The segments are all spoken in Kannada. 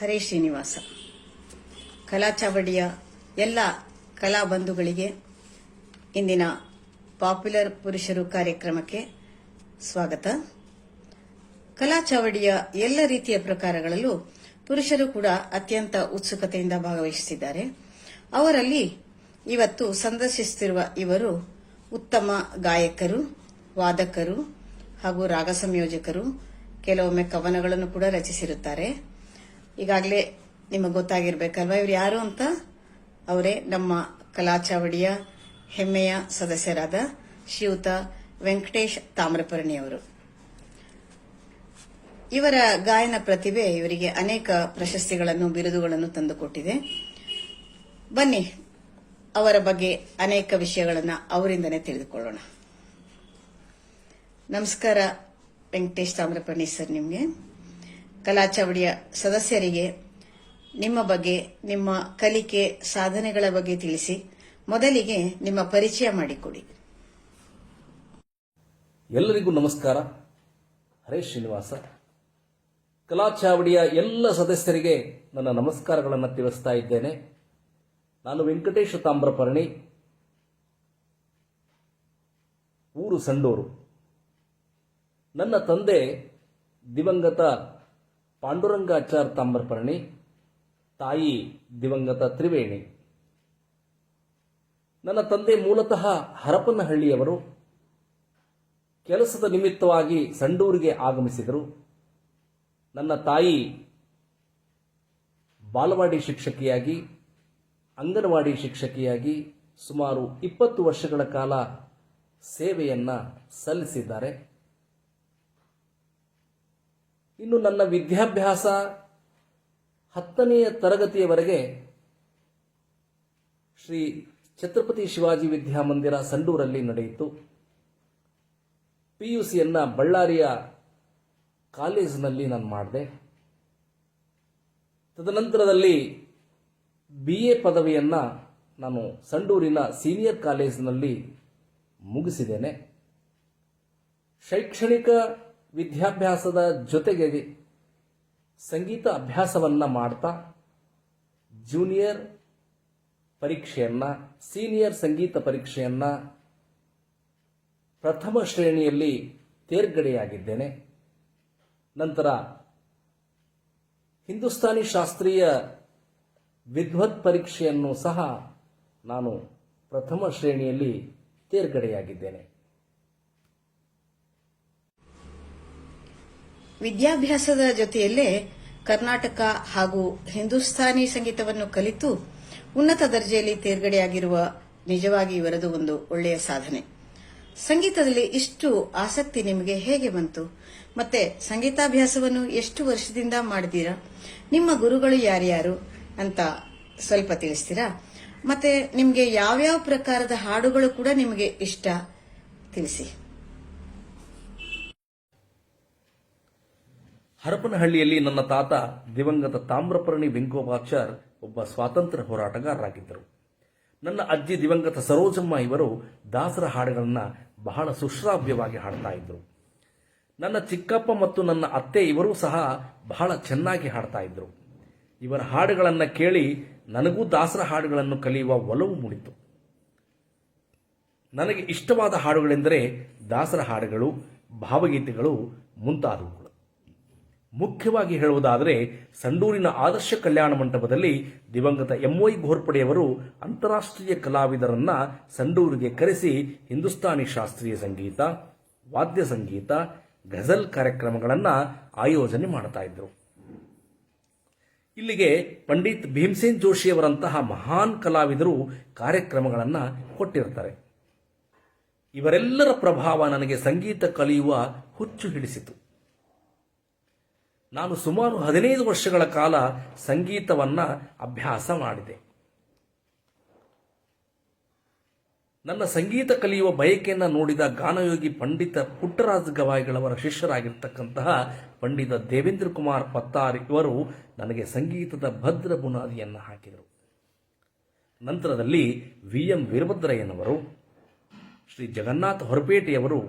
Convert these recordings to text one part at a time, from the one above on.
ಹರೇ ಶ್ರೀನಿವಾಸ. ಕಲಾ ಚಾವಡಿಯ ಎಲ್ಲ ಕಲಾ ಬಂಧುಗಳಿಗೆ ಇಂದಿನ ಪಾಪ್ಯುಲರ್ ಪುರುಷರು ಕಾರ್ಯಕ್ರಮಕ್ಕೆ ಸ್ವಾಗತ. ಕಲಾ ಚಾವಡಿಯ ಎಲ್ಲ ರೀತಿಯ ಪ್ರಕಾರಗಳಲ್ಲೂ ಪುರುಷರು ಕೂಡ ಅತ್ಯಂತ ಉತ್ಸುಕತೆಯಿಂದ ಭಾಗವಹಿಸುತ್ತಿದ್ದಾರೆ. ಅವರಲ್ಲಿ ಇವತ್ತು ಸಂದರ್ಶಿಸುತ್ತಿರುವ ಇವರು ಉತ್ತಮ ಗಾಯಕರು, ವಾದಕರು ಹಾಗೂ ರಾಗ ಸಂಯೋಜಕರು ಕೆಲವೊಮ್ಮೆ ಕವನಗಳನ್ನು ಕೂಡ ರಚಿಸಿರುತ್ತಾರೆ. ಈಗಾಗಲೇ ನಿಮಗೆ ಗೊತ್ತಾಗಿರ್ಬೇಕಲ್ವಾ? ಇವ್ರು ಯಾರು ಅಂತ? ಅವರೇ ನಮ್ಮ ಕಲಾಚಾವಡಿಯ ಹೆಮ್ಮೆಯ ಸದಸ್ಯರಾದ ಶ್ರೀಯುತ ವೆಂಕಟೇಶ್ ತಾಮ್ರಪರ್ಣಿ ಅವರು ಇವರ ಗಾಯನ ಪ್ರತಿಭೆ ಇವರಿಗೆ ಅನೇಕ ಪ್ರಶಸ್ತಿಗಳನ್ನು, ಬಿರುದುಗಳನ್ನು ತಂದುಕೊಟ್ಟಿದೆ. ಬನ್ನಿ, ಅವರ ಬಗ್ಗೆ ಅನೇಕ ವಿಷಯಗಳನ್ನು ಅವರಿಂದನೇ ತಿಳಿದುಕೊಳ್ಳೋಣ. ನಮಸ್ಕಾರ, ವೆಂಕಟೇಶ್ ತಾಮ್ರಪರ್ಣಿ ಸರ್ ನಿಮಗೆ. ಕಲಾಚಾವಡಿಯ ಸದಸ್ಯರಿಗೆ ನಿಮ್ಮ ಬಗ್ಗೆ, ನಿಮ್ಮ ಕಲಿಕೆ ಸಾಧನೆಗಳ ಬಗ್ಗೆ ತಿಳಿಸಿ, ಮೊದಲಿಗೆ ನಿಮ್ಮ ಪರಿಚಯ ಮಾಡಿಕೊಡಿ. ಎಲ್ಲರಿಗೂ ನಮಸ್ಕಾರ. ಹರೇಶ್ ಶ್ರೀನಿವಾಸ. ಕಲಾಚಾವಡಿಯ ಎಲ್ಲ ಸದಸ್ಯರಿಗೆ ನನ್ನ ನಮಸ್ಕಾರಗಳನ್ನು ತಿಳಿಸ್ತಾ ಇದ್ದೇನೆ. ನಾನು ವೆಂಕಟೇಶ ತಾಮ್ರಪರ್ಣಿ, ಊರು ಸಂಡೂರು. ನನ್ನ ತಂದೆ ದಿವಂಗತ ಪಾಂಡುರಂಗಾಚಾರ್ ತಾಮ್ರಪರ್ಣಿ, ತಾಯಿ ದಿವಂಗತ ತ್ರಿವೇಣಿ. ನನ್ನ ತಂದೆ ಮೂಲತಃ ಹರಪನಹಳ್ಳಿಯವರು. ಕೆಲಸದ ನಿಮಿತ್ತವಾಗಿ ಸಂಡೂರಿಗೆ ಆಗಮಿಸಿದರು. ನನ್ನ ತಾಯಿ ಬಾಲವಾಡಿ ಶಿಕ್ಷಕಿಯಾಗಿ, ಅಂಗನವಾಡಿ ಶಿಕ್ಷಕಿಯಾಗಿ ಸುಮಾರು ಇಪ್ಪತ್ತು ವರ್ಷಗಳ ಕಾಲ ಸೇವೆಯನ್ನು ಸಲ್ಲಿಸಿದ್ದಾರೆ. ಇನ್ನು ನನ್ನ ವಿದ್ಯಾಭ್ಯಾಸ ಹತ್ತನೆಯ ತರಗತಿಯವರೆಗೆ ಶ್ರೀ ಛತ್ರಪತಿ ಶಿವಾಜಿ ವಿದ್ಯಾಮಂದಿರ ಸಂಡೂರಲ್ಲಿ ನಡೆಯಿತು. ಪಿಯುಸಿಯನ್ನ ಬಳ್ಳಾರಿಯ ಕಾಲೇಜಿನಲ್ಲಿ ನಾನು ಮಾಡಿದೆ. ತದನಂತರದಲ್ಲಿ ಬಿ ಎ ಪದವಿಯನ್ನು ನಾನು ಸಂಡೂರಿನ ಸೀನಿಯರ್ ಕಾಲೇಜಿನಲ್ಲಿ ಮುಗಿಸಿದ್ದೇನೆ. ಶೈಕ್ಷಣಿಕ ವಿದ್ಯಾಭ್ಯಾಸದ ಜೊತೆಗೆ ಸಂಗೀತ ಅಭ್ಯಾಸವನ್ನ ಮಾಡ್ತಾ ಜೂನಿಯರ್ ಪರೀಕ್ಷೆಯನ್ನು ಸೀನಿಯರ್ ಸಂಗೀತ ಪರೀಕ್ಷೆಯನ್ನ ಪ್ರಥಮ ಶ್ರೇಣಿಯಲ್ಲಿ ತೇರ್ಗಡೆಯಾಗಿದ್ದೇನೆ. ನಂತರ ಹಿಂದೂಸ್ತಾನಿ ಶಾಸ್ತ್ರೀಯ ವಿದ್ವತ್ ಪರೀಕ್ಷೆಯನ್ನು ಸಹ ನಾನು ಪ್ರಥಮ ಶ್ರೇಣಿಯಲ್ಲಿ ತೇರ್ಗಡೆಯಾಗಿದ್ದೇನೆ. ವಿದ್ಯಾಭ್ಯಾಸದ ಜೊತೆಯಲ್ಲೇ ಕರ್ನಾಟಕ ಹಾಗೂ ಹಿಂದೂಸ್ತಾನಿ ಸಂಗೀತವನ್ನು ಕಲಿತು ಉನ್ನತ ದರ್ಜೆಯಲ್ಲಿ ತೇರ್ಗಡೆಯಾಗಿರುವ ನಿಜವಾಗಿ ಇವರದು ಒಂದು ಒಳ್ಳೆಯ ಸಾಧನೆ. ಸಂಗೀತದಲ್ಲಿ ಇಷ್ಟು ಆಸಕ್ತಿ ನಿಮಗೆ ಹೇಗೆ ಬಂತು? ಮತ್ತೆ ಸಂಗೀತಾಭ್ಯಾಸವನ್ನು ಎಷ್ಟು ವರ್ಷದಿಂದ ಮಾಡಿದೀರಾ ನಿಮ್ಮ ಗುರುಗಳು ಯಾರ್ಯಾರು ಅಂತ ಸ್ವಲ್ಪ ತಿಳಿಸ್ತೀರಾ? ಮತ್ತೆ ನಿಮಗೆ ಯಾವ್ಯಾವ ಪ್ರಕಾರದ ಹಾಡುಗಳು ಕೂಡ ನಿಮಗೆ ಇಷ್ಟ? ತಿಳಿಸಿ. ಹರಪನಹಳ್ಳಿಯಲ್ಲಿ ನನ್ನ ತಾತ ದಿವಂಗತ ತಾಮ್ರಪರ್ಣಿ ವೆಂಕೋಪಾಚಾರ್ ಒಬ್ಬ ಸ್ವಾತಂತ್ರ್ಯ ಹೋರಾಟಗಾರರಾಗಿದ್ದರು. ನನ್ನ ಅಜ್ಜಿ ದಿವಂಗತ ಸರೋಜಮ್ಮ ಇವರು ದಾಸರ ಹಾಡುಗಳನ್ನು ಬಹಳ ಸುಶ್ರಾವ್ಯವಾಗಿ ಹಾಡ್ತಾ ಇದ್ರು. ನನ್ನ ಚಿಕ್ಕಪ್ಪ ಮತ್ತು ನನ್ನ ಅತ್ತೆ ಇವರೂ ಸಹ ಬಹಳ ಚೆನ್ನಾಗಿ ಹಾಡ್ತಾ ಇದ್ರು. ಇವರ ಹಾಡುಗಳನ್ನು ಕೇಳಿ ನನಗೂ ದಾಸರ ಹಾಡುಗಳನ್ನು ಕಲಿಯುವ ಒಲವು ಮೂಡಿತು ನನಗೆ ಇಷ್ಟವಾದ ಹಾಡುಗಳೆಂದರೆ ದಾಸರ ಹಾಡುಗಳು, ಭಾವಗೀತೆಗಳು ಮುಂತಾದವುಗಳು. ಮುಖ್ಯವಾಗಿ ಹೇಳುವುದಾದರೆ ಸಂಡೂರಿನ ಆದರ್ಶ ಕಲ್ಯಾಣ ಮಂಟಪದಲ್ಲಿ ದಿವಂಗತ ಎಂವೈ ಘೋರ್ಪಡೆಯವರು ಅಂತಾರಾಷ್ಟ್ರೀಯ ಕಲಾವಿದರನ್ನ ಸಂಡೂರಿಗೆ ಕರೆಸಿ ಹಿಂದೂಸ್ತಾನಿ ಶಾಸ್ತ್ರೀಯ ಸಂಗೀತ, ವಾದ್ಯ ಸಂಗೀತ ಗಜಲ್ ಕಾರ್ಯಕ್ರಮಗಳನ್ನು ಆಯೋಜನೆ ಮಾಡ್ತಾ ಇದ್ದರು ಇಲ್ಲಿಗೆ ಪಂಡಿತ್ ಭೀಮಸೇನ್ ಜೋಶಿಯವರಂತಹ ಮಹಾನ್ ಕಲಾವಿದರು ಕಾರ್ಯಕ್ರಮಗಳನ್ನು ಕೊಟ್ಟಿರ್ತಾರೆ. ಇವರೆಲ್ಲರ ಪ್ರಭಾವ ನನಗೆ ಸಂಗೀತ ಕಲಿಯುವ ಹುಚ್ಚು ಹಿಡಿಸಿತು. ನಾನು ಸುಮಾರು ಹದಿನೈದು ವರ್ಷಗಳ ಕಾಲ ಸಂಗೀತವನ್ನು ಅಭ್ಯಾಸ ಮಾಡಿದೆ. ನನ್ನ ಸಂಗೀತ ಕಲಿಯುವ ಬಯಕೆಯನ್ನು ನೋಡಿದ ಗಾನಯೋಗಿ ಪಂಡಿತ ಪುಟ್ಟರಾಜ ಗವಾಯಿಗಳವರ ಶಿಷ್ಯರಾಗಿರ್ತಕ್ಕಂತಹ ಪಂಡಿತ ದೇವೇಂದ್ರ ಕುಮಾರ್ ಪತ್ತಾರ್ ಇವರು ನನಗೆ ಸಂಗೀತದ ಭದ್ರ ಬುನಾದಿಯನ್ನು ಹಾಕಿದರು. ನಂತರದಲ್ಲಿ ವಿ ಎಂ ವೀರಭದ್ರಯ್ಯನವರು, ಶ್ರೀ ಜಗನ್ನಾಥ ಹೊರಪೇಟೆಯವರು,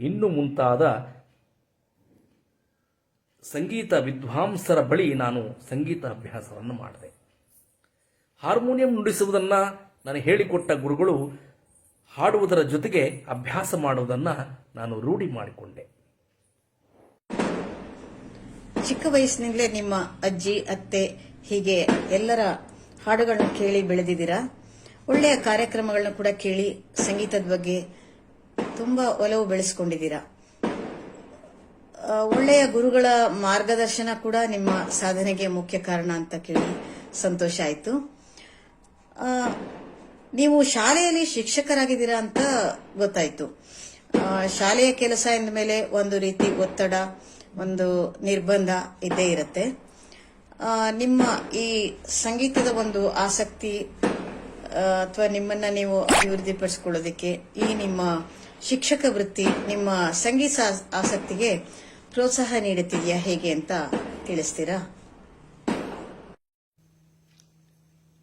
ಇನ್ನು ಮುಂತಾದ ಸಂಗೀತ ವಿದ್ವಾಂಸರ ಬಳಿ ನಾನು ಸಂಗೀತ ಅಭ್ಯಾಸವನ್ನು ಮಾಡಿದೆ. ಹಾರ್ಮೋನಿಯಂ ನುಡಿಸುವುದನ್ನು ನಾನು ಹೇಳಿಕೊಟ್ಟ ಗುರುಗಳು ಹಾಡುವುದರ ಜೊತೆಗೆ ಅಭ್ಯಾಸ ಮಾಡುವುದನ್ನು ನಾನು ರೂಢಿ ಮಾಡಿಕೊಂಡೆ. ಚಿಕ್ಕ ವಯಸ್ಸಿನಿಂದಲೇ ನಿಮ್ಮ ಅಜ್ಜಿ, ಅತ್ತೆ ಹೀಗೆ ಎಲ್ಲರ ಹಾಡುಗಳನ್ನ ಕೇಳಿ ಬೆಳೆದಿದ್ದೀರಾ? ಒಳ್ಳೆಯ ಕಾರ್ಯಕ್ರಮಗಳನ್ನ ಕೂಡ ಕೇಳಿ ಸಂಗೀತದ ಬಗ್ಗೆ ತುಂಬಾ ಒಲವು ಬೆಳೆಸ್ಕೊಂಡಿದ್ದೀರಾ? ಒಳ್ಳೆಯ ಗುರುಗಳ ಮಾರ್ಗದರ್ಶನ ಕೂಡ ನಿಮ್ಮ ಸಾಧನೆಗೆ ಮುಖ್ಯ ಕಾರಣ ಅಂತ ಕೇಳಿ ಸಂತೋಷ ಆಯಿತು. ನೀವು ಶಾಲೆಯಲ್ಲಿ ಶಿಕ್ಷಕರಾಗಿದ್ದೀರಾ ಅಂತ ಗೊತ್ತಾಯ್ತು. ಶಾಲೆಯ ಕೆಲಸ ಎಂದ ಮೇಲೆ ಒಂದು ರೀತಿ ಒತ್ತಡ, ಒಂದು ನಿರ್ಬಂಧ ಇದ್ದೇ ಇರುತ್ತೆ. ನಿಮ್ಮ ಈ ಸಂಗೀತದ ಒಂದು ಆಸಕ್ತಿ ಅಥವಾ ನಿಮ್ಮನ್ನ ನೀವು ಅಭಿವೃದ್ಧಿಪಡಿಸಿಕೊಳ್ಳೋದಕ್ಕೆ ಈ ನಿಮ್ಮ ಶಿಕ್ಷಕ ವೃತ್ತಿ ನಿಮ್ಮ ಸಂಗೀತ ಆಸಕ್ತಿಗೆ ಪ್ರೋತ್ಸಾಹ ನೀಡುತ್ತಿದೆಯಾ ಹೇಗೆ ಅಂತ ತಿಳಿಸ್ತೀರಾ?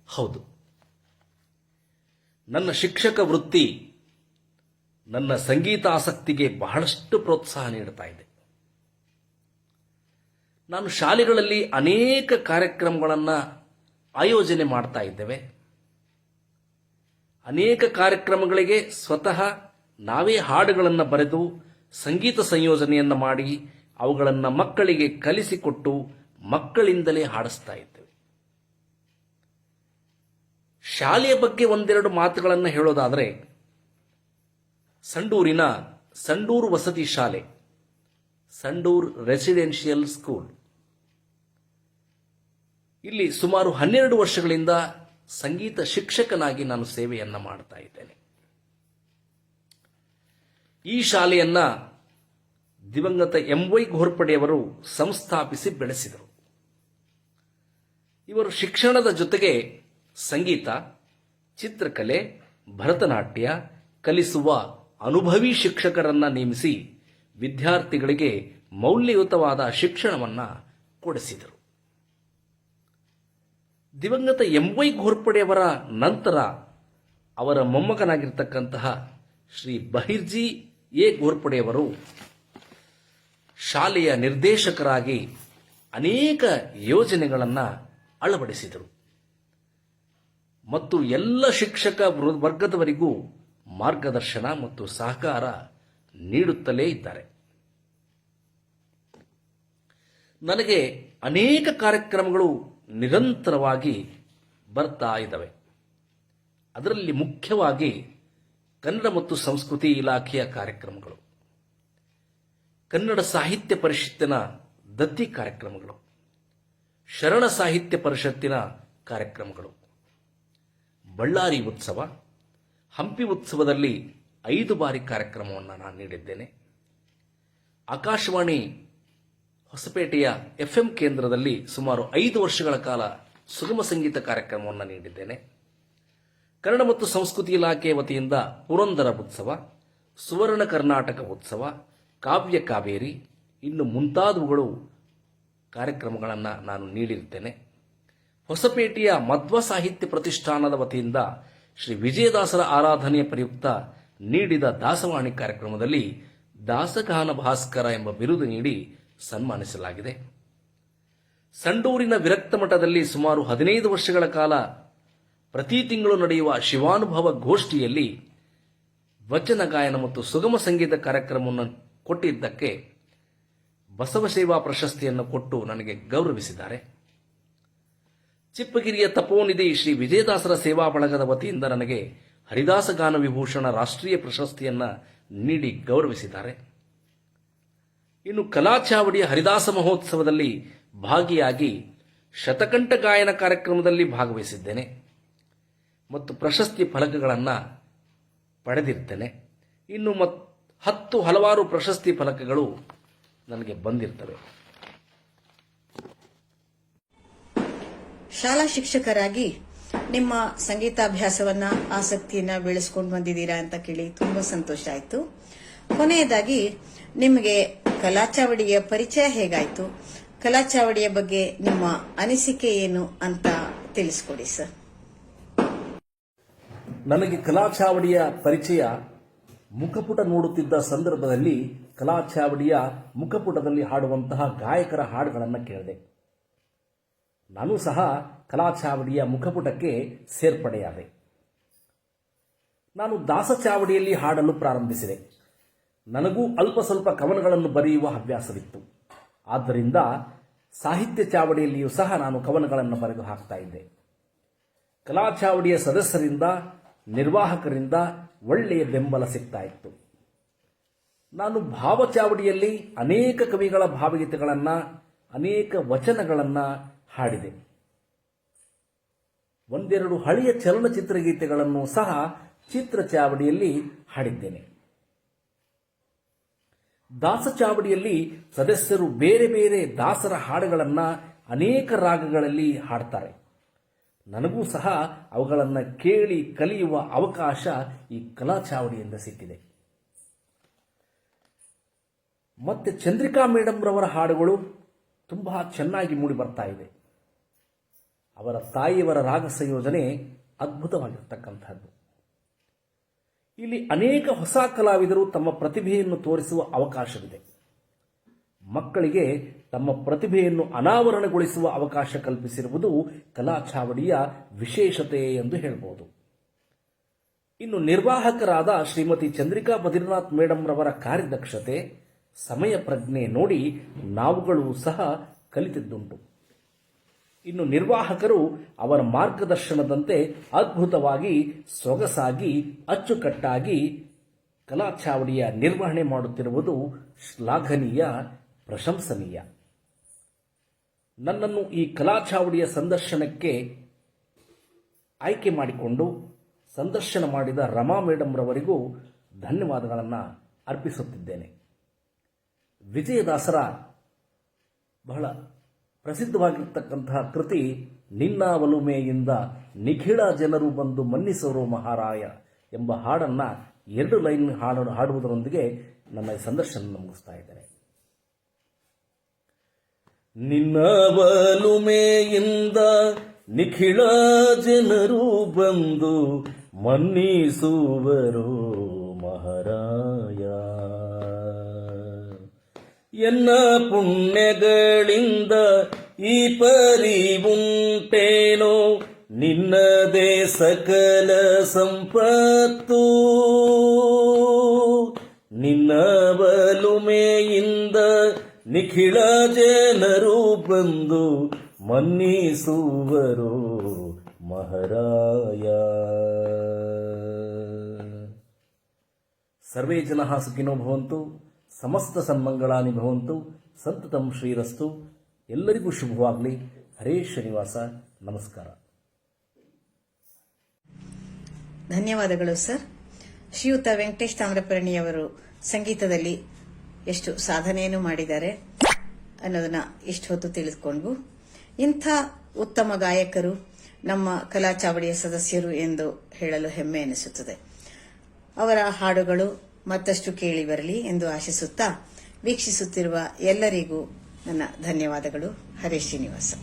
ಹೌದು. ನನ್ನ ಶಿಕ್ಷಕ ವೃತ್ತಿ ನನ್ನ ಸಂಗೀತ ಆಸಕ್ತಿಗೆ ಬಹಳಷ್ಟು ಪ್ರೋತ್ಸಾಹ ನೀಡುತ್ತಾ ಇದೆ. ನಾನು ಶಾಲೆಗಳಲ್ಲಿ ಅನೇಕ ಕಾರ್ಯಕ್ರಮಗಳನ್ನು ಆಯೋಜನೆ ಮಾಡ್ತಾ ಇದ್ದೇವೆ. ಅನೇಕ ಕಾರ್ಯಕ್ರಮಗಳಿಗೆ ಸ್ವತಃ ನಾವೇ ಹಾಡುಗಳನ್ನು ಬರೆದು ಸಂಗೀತ ಸಂಯೋಜನೆಯನ್ನು ಮಾಡಿ ಅವುಗಳನ್ನು ಮಕ್ಕಳಿಗೆ ಕಲಿಸಿಕೊಟ್ಟು ಮಕ್ಕಳಿಂದಲೇ ಹಾಡಿಸ್ತಾ ಇದ್ದೇವೆ. ಶಾಲೆಯ ಬಗ್ಗೆ ಒಂದೆರಡು ಮಾತುಗಳನ್ನು ಹೇಳೋದಾದರೆ, ಸಂಡೂರಿನ ಸಂಡೂರು ವಸತಿ ಶಾಲೆ, ಸಂಡೂರ್ ರೆಸಿಡೆನ್ಷಿಯಲ್ ಸ್ಕೂಲ್. ಇಲ್ಲಿ ಸುಮಾರು ಹನ್ನೆರಡು ವರ್ಷಗಳಿಂದ ಸಂಗೀತ ಶಿಕ್ಷಕನಾಗಿ ನಾನು ಸೇವೆಯನ್ನು ಮಾಡ್ತಾ ಇದ್ದೇನೆ. ಈ ಶಾಲೆಯನ್ನ ದಿವಂಗತ ಎಂ ವೈ ಘೋರ್ಪಡೆಯವರು ಸಂಸ್ಥಾಪಿಸಿ ಬೆಳೆಸಿದರು. ಇವರು ಶಿಕ್ಷಣದ ಜೊತೆಗೆ ಸಂಗೀತ, ಚಿತ್ರಕಲೆ, ಭರತನಾಟ್ಯ, ಕಲಿಸುವ ಅನುಭವಿ ಶಿಕ್ಷಕರನ್ನ ನೇಮಿಸಿ ವಿದ್ಯಾರ್ಥಿಗಳಿಗೆ ಮೌಲ್ಯಯುತವಾದ ಶಿಕ್ಷಣವನ್ನ ಕೊಡಿಸಿದರು. ದಿವಂಗತ ಎಂ ವೈ ಘೋರ್ಪಡೆಯವರ ನಂತರ ಅವರ ಮೊಮ್ಮಗನಾಗಿರ್ತಕ್ಕಂತಹ ಶ್ರೀ ಬಹಿರ್ಜಿ ಎ ಘೋರ್ಪಡೆಯವರು ಶಾಲೆಯ ನಿರ್ದೇಶಕರಾಗಿ ಅನೇಕ ಯೋಜನೆಗಳನ್ನು ಅಳವಡಿಸಿದರು. ಮತ್ತು ಎಲ್ಲ ಶಿಕ್ಷಕ ವರ್ಗದವರಿಗೂ ಮಾರ್ಗದರ್ಶನ ಮತ್ತು ಸಹಕಾರ ನೀಡುತ್ತಲೇ ಇದ್ದಾರೆ. ನನಗೆ ಅನೇಕ ಕಾರ್ಯಕ್ರಮಗಳು ನಿರಂತರವಾಗಿ ಬರ್ತಾ ಇದ್ದಾವೆ. ಅದರಲ್ಲಿ ಮುಖ್ಯವಾಗಿ ಕನ್ನಡ ಮತ್ತು ಸಂಸ್ಕೃತಿ ಇಲಾಖೆಯ ಕಾರ್ಯಕ್ರಮಗಳು. ಕನ್ನಡ ಸಾಹಿತ್ಯ ಪರಿಷತ್ತಿನ ದತ್ತಿ ಕಾರ್ಯಕ್ರಮಗಳು, ಶರಣ ಸಾಹಿತ್ಯ ಪರಿಷತ್ತಿನ ಕಾರ್ಯಕ್ರಮಗಳು, ಬಳ್ಳಾರಿ ಉತ್ಸವ, ಹಂಪಿ ಉತ್ಸವದಲ್ಲಿ ಐದು ಬಾರಿ ಕಾರ್ಯಕ್ರಮವನ್ನು ನಾನು ನೀಡಿದ್ದೇನೆ. ಆಕಾಶವಾಣಿ ಹೊಸಪೇಟೆಯ ಎಫ್ ಎಂ ಕೇಂದ್ರದಲ್ಲಿ ಸುಮಾರು ಐದು ವರ್ಷಗಳ ಕಾಲ ಸುಗಮ ಸಂಗೀತ ಕಾರ್ಯಕ್ರಮವನ್ನು ನೀಡಿದ್ದೇನೆ. ಕನ್ನಡ ಮತ್ತು ಸಂಸ್ಕೃತಿ ಇಲಾಖೆ ವತಿಯಿಂದ ಪುರಂದರ ಉತ್ಸವ, ಸುವರ್ಣ ಕರ್ನಾಟಕ ಉತ್ಸವ ಕಾವ್ಯ ಕಾವೇರಿ ಇನ್ನು ಮುಂತಾದವುಗಳು ಕಾರ್ಯಕ್ರಮಗಳನ್ನು ನಾನು ನೀಡಿರುತ್ತೇನೆ. ಹೊಸಪೇಟೆಯ ಮಧ್ವ ಸಾಹಿತ್ಯ ಪ್ರತಿಷ್ಠಾನದ ವತಿಯಿಂದ ಶ್ರೀ ವಿಜಯದಾಸರ ಆರಾಧನೆಯ ಪ್ರಯುಕ್ತ ನೀಡಿದ ದಾಸವಾಣಿ ಕಾರ್ಯಕ್ರಮದಲ್ಲಿ ದಾಸಗಾನ ಭಾಸ್ಕರ ಎಂಬ ಬಿರುದು ನೀಡಿ ಸನ್ಮಾನಿಸಲಾಗಿದೆ. ಸಂಡೂರಿನ ವಿರಕ್ತ ಮಠದಲ್ಲಿ ಸುಮಾರು ಹದಿನೈದು ವರ್ಷಗಳ ಕಾಲ ಪ್ರತಿ ತಿಂಗಳು ನಡೆಯುವ ಶಿವಾನುಭವ ಗೋಷ್ಠಿಯಲ್ಲಿ ವಚನ ಗಾಯನ ಮತ್ತು ಸುಗಮ ಸಂಗೀತ ಕಾರ್ಯಕ್ರಮವನ್ನು ಕೊಟ್ಟಿದ್ದಕ್ಕೆ ಬಸವ ಸೇವಾ ಪ್ರಶಸ್ತಿಯನ್ನು ಕೊಟ್ಟು ನನಗೆ ಗೌರವಿಸಿದ್ದಾರೆ. ಚಿಪ್ಪಗಿರಿಯ ತಪೋನಿಧಿ ಶ್ರೀ ವಿಜಯದಾಸರ ಸೇವಾ ಬಳಗದ ವತಿಯಿಂದ ನನಗೆ ಹರಿದಾಸ ಗಾನ ವಿಭೂಷಣ ರಾಷ್ಟ್ರೀಯ ಪ್ರಶಸ್ತಿಯನ್ನು ನೀಡಿ ಗೌರವಿಸಿದ್ದಾರೆ. ಇನ್ನು ಕಲಾಚಾವಡಿಯ ಹರಿದಾಸ ಮಹೋತ್ಸವದಲ್ಲಿ ಭಾಗಿಯಾಗಿ ಶತಕಂಠ ಗಾಯನ ಕಾರ್ಯಕ್ರಮದಲ್ಲಿ ಭಾಗವಹಿಸಿದ್ದೇನೆ. ಮತ್ತು ಪ್ರಶಸ್ತಿ ಫಲಕಗಳನ್ನು ಪಡೆದಿರ್ತೇನೆ. ಇನ್ನು ಮತ್ ಹತ್ತು ಹಲವಾರು ಪ್ರಶಸ್ತಿ ಫಲಕಗಳು ನನಗೆ ಬಂದಿರ್ತವೆ. ಶಾಲಾ ಶಿಕ್ಷಕರಾಗಿ ನಿಮ್ಮ ಸಂಗೀತಾಭ್ಯಾಸವನ್ನ ಆಸಕ್ತಿಯನ್ನ ಬೆಳೆಸ್ಕೊಂಡು ಬಂದಿದ್ದೀರಾ ಅಂತ ಕೇಳಿ ತುಂಬಾ ಸಂತೋಷ ಆಯ್ತು. ಕೊನೆಯದಾಗಿ ನಿಮಗೆ ಕಲಾಚಾವಡಿಯ ಪರಿಚಯ ಹೇಗಾಯ್ತು? ಕಲಾಚಾವಡಿಯ ಬಗ್ಗೆ ನಿಮ್ಮ ಅನಿಸಿಕೆ ಏನು ಅಂತ ತಿಳಿಸ್ಕೊಡಿ ಸರ್. ನನಗೆ ಕಲಾಚಾವಡಿಯ ಪರಿಚಯ ಮುಖಪುಟ ನೋಡುತ್ತಿದ್ದ ಸಂದರ್ಭದಲ್ಲಿ ಕಲಾಚಾವಡಿಯ ಮುಖಪುಟದಲ್ಲಿ ಹಾಡುವಂತಹ ಗಾಯಕರ ಹಾಡುಗಳನ್ನು ಕೇಳಿದೆ. ನಾನು ಸಹ ಕಲಾಚಾವಡಿಯ ಮುಖಪುಟಕ್ಕೆ ಸೇರ್ಪಡೆಯಾದೆ. ನಾನು ದಾಸಚಾವಡಿಯಲ್ಲಿ ಹಾಡಲು ಪ್ರಾರಂಭಿಸಿದೆ. ನನಗೂ ಅಲ್ಪ ಸ್ವಲ್ಪ ಕವನಗಳನ್ನು ಬರೆಯುವ ಹವ್ಯಾಸವಿತ್ತು. ಆದ್ದರಿಂದ ಸಾಹಿತ್ಯ ಚಾವಡಿಯಲ್ಲಿಯೂ ಸಹ ನಾನು ಕವನಗಳನ್ನು ಬರೆದು ಹಾಕ್ತಾ ಇದ್ದೆ. ಕಲಾಚಾವಡಿಯ ಸದಸ್ಯರಿಂದ ನಿರ್ವಾಹಕರಿಂದ ಒಳ್ಳೆಯ ಬೆಂಬಲ ಸಿಗ್ತಾ ಇತ್ತು ನಾನು ಭಾವಚಾವಡಿಯಲ್ಲಿ ಅನೇಕ ಕವಿಗಳ ಭಾವಗೀತೆಗಳನ್ನು, ಅನೇಕ ವಚನಗಳನ್ನು ಹಾಡಿದೆ. ಒಂದೆರಡು ಹಳೆಯ ಚಲನಚಿತ್ರ ಗೀತೆಗಳನ್ನು ಸಹ ಚಿತ್ರ ಚಾವಡಿಯಲ್ಲಿ ಹಾಡಿದ್ದೇನೆ. ದಾಸ ಚಾವಡಿಯಲ್ಲಿ ಸದಸ್ಯರು ಬೇರೆ ಬೇರೆ ದಾಸರ ಹಾಡುಗಳನ್ನು ಅನೇಕ ರಾಗಗಳಲ್ಲಿ ಹಾಡ್ತಾರೆ. ನನಗೂ ಸಹ ಅವುಗಳನ್ನು ಕೇಳಿ ಕಲಿಯುವ ಅವಕಾಶ ಈ ಕಲಾ ಚಾವಡಿಯಿಂದ ಸಿಕ್ಕಿದೆ. ಮತ್ತೆ ಚಂದ್ರಿಕಾ ಮೇಡಮ್ರವರ ಹಾಡುಗಳು ತುಂಬ ಚೆನ್ನಾಗಿ ಮೂಡಿ ಬರ್ತಾ ಇದೆ. ಅವರ ತಾಯಿಯವರ ರಾಗ ಸಂಯೋಜನೆ ಅದ್ಭುತವಾಗಿರ್ತಕ್ಕಂಥದ್ದು. ಇಲ್ಲಿ ಅನೇಕ ಹೊಸ ಕಲಾವಿದರು ತಮ್ಮ ಪ್ರತಿಭೆಯನ್ನು ತೋರಿಸುವ ಅವಕಾಶವಿದೆ. ಮಕ್ಕಳಿಗೆ ತಮ್ಮ ಪ್ರತಿಭೆಯನ್ನು ಅನಾವರಣಗೊಳಿಸುವ ಅವಕಾಶ ಕಲ್ಪಿಸಿರುವುದು ಕಲಾ ಚಾವಡಿಯ ವಿಶೇಷತೆ ಎಂದು ಹೇಳಬಹುದು ಇನ್ನು ನಿರ್ವಾಹಕರಾದ ಶ್ರೀಮತಿ ಚಂದ್ರಿಕಾ ಬದ್ರಿನಾಥ್ ಮೇಡಮ್ ರವರ ಕಾರ್ಯದಕ್ಷತೆ, ಸಮಯ ಪ್ರಜ್ಞೆ ನೋಡಿ ನಾವುಗಳು ಸಹ ಕಲಿತಿದ್ದುಂಟು. ಇನ್ನು ನಿರ್ವಾಹಕರು ಅವರ ಮಾರ್ಗದರ್ಶನದಂತೆ ಅದ್ಭುತವಾಗಿ, ಸೊಗಸಾಗಿ, ಅಚ್ಚುಕಟ್ಟಾಗಿ ಕಲಾಚಾವಡಿಯ ನಿರ್ವಹಣೆ ಮಾಡುತ್ತಿರುವುದು ಶ್ಲಾಘನೀಯ, ಪ್ರಶಂಸನೀಯ. ನನ್ನನ್ನು ಈ ಕಲಾಚಾವಡಿಯ ಸಂದರ್ಶನಕ್ಕೆ ಆಯ್ಕೆ ಮಾಡಿಕೊಂಡು ಸಂದರ್ಶನ ಮಾಡಿದ ರಮಾ ಮೇಡಮ್ ರವರಿಗೂ ಧನ್ಯವಾದಗಳನ್ನು ಅರ್ಪಿಸುತ್ತಿದ್ದೇನೆ. ವಿಜಯದಾಸರ ಬಹಳ ಪ್ರಸಿದ್ಧವಾಗಿರ್ತಕ್ಕಂತಹ ಕೃತಿ ನಿನ್ನ ಒಲುಮೆಯಿಂದ ನಿಖಿಳ ಜನರು ಬಂದು ಮನ್ನಿಸೋರು ಮಹಾರಾಯ ಎಂಬ ಹಾಡನ್ನ ಎರಡು ಲೈನ್ ಹಾಡು ಹಾಡುವುದರೊಂದಿಗೆ ನನ್ನ ಸಂದರ್ಶನ ಮುಗಿಸ್ತಾ ಇದ್ದೇನೆ. ನಿನ್ನ ಬಲುಮೆಯಿಂದ ನಿಖಿಳ ಜನರು ಬಂದು ಮನ್ನಿಸುವರು ಮಹಾರಾಯ. ಎನ್ನ ಪುಣ್ಯಗಳಿಂದ ಈ ಪರಿ ಉಂಟೇನೋ ನಿನ್ನದೇ ಸಕಲ ಸಂಪತ್ತು. ನಿನ್ನ ಬಲುಮೆಯಿಂದ ನಿಖಿಳ ಜನರು ಬಂದು ಮನ್ನಿಸುವರು ಮಹಾರಾಯ. ಸರ್ವೇ ಜನಃ ಸುಖಿನೋ ಭವಂತು, ಸಮಸ್ತ ಸನ್ಮಂಗಳಾನಿ ಭವಂತು, ಸಂತತಂ ಶ್ರೀರಸ್ತು. ಎಲ್ಲರಿಗೂ ಶುಭವಾಗಲಿ. ಹರೇ ಶ್ರೀನಿವಾಸ. ನಮಸ್ಕಾರ. ಧನ್ಯವಾದಗಳು, ಸರ್. ಶ್ರೀಯುತ ವೆಂಕಟೇಶ್ ತಾಮ್ರಪರ್ಣಿಯವರು ಸಂಗೀತದಲ್ಲಿ ಎಷ್ಟು ಸಾಧನೆಯನ್ನು ಮಾಡಿದ್ದಾರೆ ಅನ್ನೋದನ್ನ ಇಷ್ಟು ಹೊತ್ತು ತಿಳಿದುಕೊಂಡ್ವು. ಇಂಥ ಉತ್ತಮ ಗಾಯಕರು ನಮ್ಮ ಕಲಾ ಚಾವಡಿಯ ಸದಸ್ಯರು ಎಂದು ಹೇಳಲು ಹೆಮ್ಮೆ ಎನಿಸುತ್ತದೆ. ಅವರ ಹಾಡುಗಳು ಮತ್ತಷ್ಟು ಕೇಳಿ ಬರಲಿ ಎಂದು ಆಶಿಸುತ್ತಾ ವೀಕ್ಷಿಸುತ್ತಿರುವ ಎಲ್ಲರಿಗೂ ನನ್ನ ಧನ್ಯವಾದಗಳು. ಹರೇಶ್ ಶ್ರೀನಿವಾಸ.